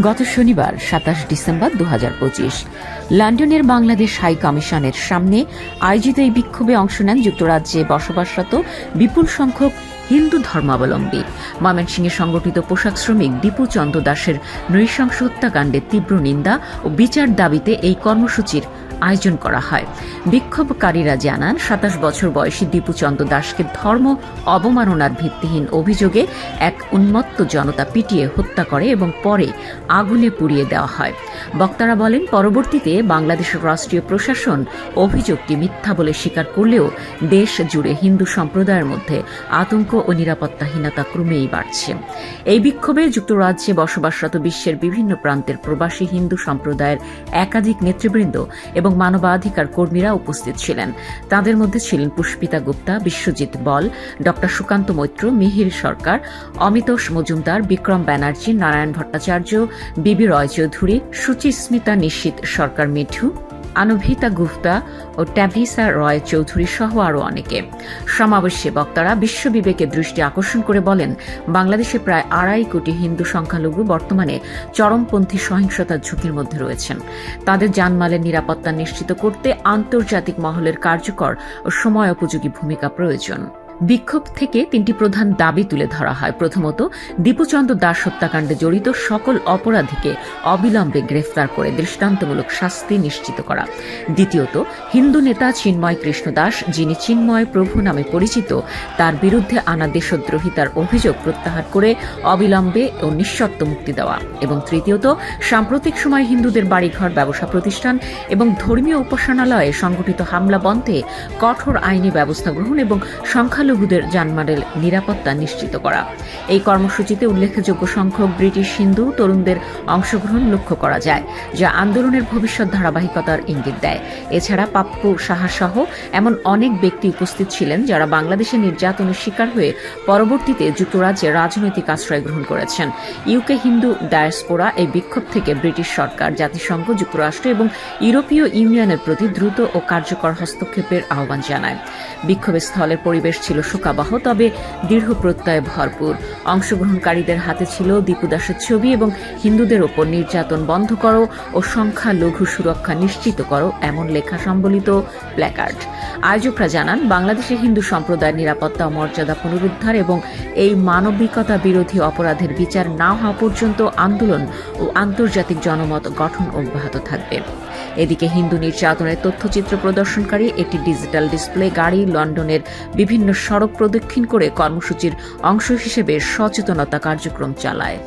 গত শনিবার, সাতাশ ডিসেম্বর দুহাজার পঁচিশ, লন্ডনের বাংলাদেশ হাই কমিশনের সামনে আয়োজিত এই বিক্ষোভে অংশ নেন যুক্তরাজ্যে বসবাসরত বিপুল সংখ্যক হিন্দু ধর্মাবলম্বী। ময়মনসিংহে সংগঠিত পোশাক শ্রমিক দীপু চন্দ্র দাসের নৃশংস হত্যাকাণ্ডের তীব্র নিন্দা ও বিচার দাবিতে এই কর্মসূচির আয়োজন করা হয়। বিক্ষোভকারীরা জানান, সাতাশ বছর বয়সী দীপুচন্দ্র দাসকে ধর্ম অবমাননার ভিত্তিহীন অভিযোগে এক উন্মত্ত জনতা পিটিয়ে হত্যা করে এবং পরে আগুনে পুড়িয়ে দেওয়া হয়। বক্তারা বলেন, পরবর্তীতে বাংলাদেশের রাষ্ট্রীয় প্রশাসন অভিযোগটি মিথ্যা বলে স্বীকার করলেও দেশ জুড়ে হিন্দু সম্প্রদায়ের মধ্যে আতঙ্ক ও নিরাপত্তাহীনতা ক্রমেই বাড়ছে। এই বিক্ষোভে যুক্তরাজ্যে বসবাসরত বিশ্বের বিভিন্ন প্রান্তের প্রবাসী হিন্দু সম্প্রদায়ের একাধিক নেতৃবৃন্দ এবং মানবাধিকার কর্মীরা উপস্থিত ছিলেন। তাদের মধ্যে ছিলেন পুষ্পিতা গুপ্তা, বিশ্বজিৎ বল, ড. সুকান্ত মৈত্র, মিহির সরকার, অমিতোষ মজুমদার, বিক্রম ব্যানার্জি, নারায়ণ ভট্টাচার্য, বিবি রয় চৌধুরী সুচিস্মিতা নিশ্চিত সরকার মিঠু, আনুভিতা গুপ্তা ও ট্যাভিসা রয় চৌধুরী সহ আরও অনেকে। সমাবেশে বক্তারা বিশ্ববিবেকের দৃষ্টি আকর্ষণ করে বলেন, বাংলাদেশে প্রায় আড়াই কোটি হিন্দু সংখ্যালঘু বর্তমানে চরমপন্থী সহিংসতার ঝুঁকির মধ্যে রয়েছেন। তাদের জানমালের নিরাপত্তা নিশ্চিত করতে আন্তর্জাতিক মহলের কার্যকর ও সময় উপযোগী ভূমিকা প্রয়োজন। বিক্ষোভ থেকে তিনটি প্রধান দাবি তুলে ধরা হয়। প্রথমত দীপুচন্দ্র দাস হত্যাকাণ্ডে জড়িত সকল অপরাধীকে অবিলম্বে গ্রেফতার করে দৃষ্টান্তমূলক শাস্তি নিশ্চিত করা। দ্বিতীয়ত, হিন্দু নেতা চিন্ময় কৃষ্ণ দাস, যিনি চিন্ময় প্রভু নামে পরিচিত, তার বিরুদ্ধে আনা দেশদ্রোহিতার অভিযোগ প্রত্যাহার করে অবিলম্বে ও নিঃশর্ত মুক্তি দেওয়া। এবং তৃতীয়ত, সাম্প্রতিক সময় হিন্দুদের বাড়িঘর, ব্যবসা প্রতিষ্ঠান এবং ধর্মীয় উপাসনালয়ে সংঘটিত হামলা বন্ধে কঠোর আইনি ব্যবস্থা গ্রহণ এবং সংখ্যালঘুদের জানমালের নিরাপত্তা নিশ্চিত করা। এই কর্মসূচিতে উল্লেখযোগ্য সংখ্যক ব্রিটিশ হিন্দু তরুণদের অংশগ্রহণ লক্ষ্য করা যায়, যা আন্দোলনের ভবিষ্যৎ ধারাবাহিকতার ইঙ্গিত দেয়। এছাড়া পাপ্পু সাহা সহ এমন অনেক ব্যক্তি উপস্থিত ছিলেন যারা বাংলাদেশে নির্যাতনের শিকার হয়ে পরবর্তীতে যুক্তরাজ্যে রাজনৈতিক আশ্রয় গ্রহণ করেছেন। ইউকে হিন্দু ডায়াসপোরা এই বিক্ষোভ থেকে ব্রিটিশ সরকার, জাতিসংঘ, যুক্তরাষ্ট্র এবং ইউরোপীয় ইউনিয়নের প্রতি দ্রুত ও কার্যকর হস্তক্ষেপের আহ্বান জানায়। বিক্ষোভ স্থলের পরিবেশ শোকাবহ, তবে দৃঢ় প্রত্যয়ে ভরপুর। অংশগ্রহণকারীদের হাতে ছিল দীপু দাসের ছবি এবং হিন্দুদের ওপর নির্যাতন বন্ধ করো ও সংখ্যা লঘু সুরক্ষা নিশ্চিত করো, এমন লেখা সম্বলিত প্ল্যাকার্ড। আয়োজকরা জানান, বাংলাদেশে হিন্দু সম্প্রদায়ের নিরাপত্তা ও মর্যাদা পুনরুদ্ধার এবং এই মানবিকতা বিরোধী অপরাধের বিচার না হওয়া পর্যন্ত আন্দোলন ও আন্তর্জাতিক জনমত গঠন অব্যাহত থাকবে। এদিকে হিন্দু নির্যাতনের তথ্যচিত্র প্রদর্শনকারী একটি ডিজিটাল ডিসপ্লে গাড়ি লন্ডনের বিভিন্ন সড়ক প্রদক্ষিণ করে কর্মসূচির অংশ হিসেবে সচেতনতা কার্যক্রম চালায়।